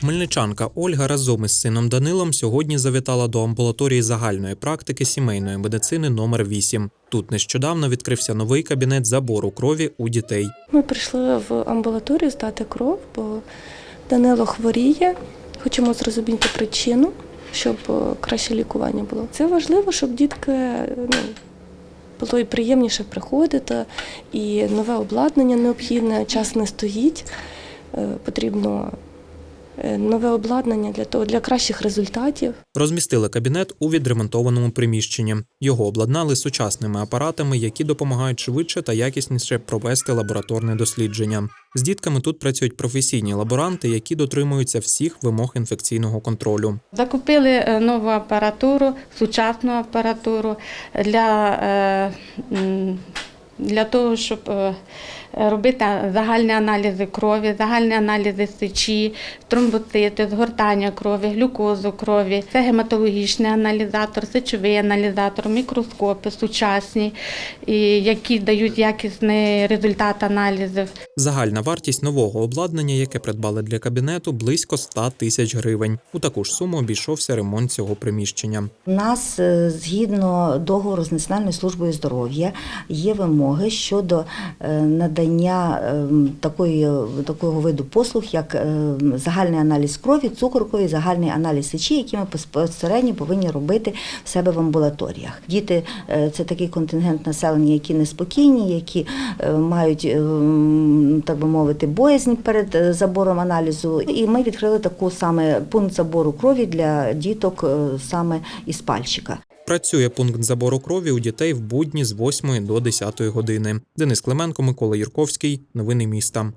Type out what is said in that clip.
Хмельничанка Ольга разом із сином Данилом сьогодні завітала до амбулаторії загальної практики сімейної медицини номер 8 Тут нещодавно відкрився новий кабінет забору крові у дітей. Ми прийшли в амбулаторію здати кров, бо Данило хворіє. Хочемо зрозуміти причину, щоб е, краще лікування було. Це важливо, щоб дітки ну, було і приємніше приходити, і нове обладнання необхідне, час не стоїть. Е, Потрібно нове обладнання для того, для кращих результатів. Розмістили кабінет у відремонтованому приміщенні. Його обладнали сучасними апаратами, які допомагають швидше та якісніше провести лабораторне дослідження. З дітками тут працюють професійні лаборанти, які дотримуються всіх вимог інфекційного контролю. Закупили е, нову апаратуру, сучасну апаратуру для, е, м, для того, щоб е, робити загальні аналізи крові, загальні аналізи сечі, тромбоцити, згортання крові, глюкозу крові. Це гематологічний аналізатор, сечовий аналізатор, мікроскопи сучасні, які дають якісний результат аналізів. Загальна вартість нового обладнання, яке придбали для кабінету, близько 100 тисяч гривень. У таку ж суму обійшовся ремонт цього приміщення. У нас е, згідно договору з Національною службою здоров'я є вимоги щодо е, надання е, такої, такого виду послуг, як е, загальний аналіз крові, цукор загальний аналіз сечі, які ми безпосередньо повинні робити в себе в амбулаторіях. Діти це такий контингент населення, які неспокійні, які мають, так би мовити, боязнь перед забором аналізу. І ми відкрили таку саме пункт забору крові для діток саме із пальчика. Працює пункт забору крові у дітей в будні з 8 до 10 години. Денис Клименко, Микола Юрковський. Новини міста.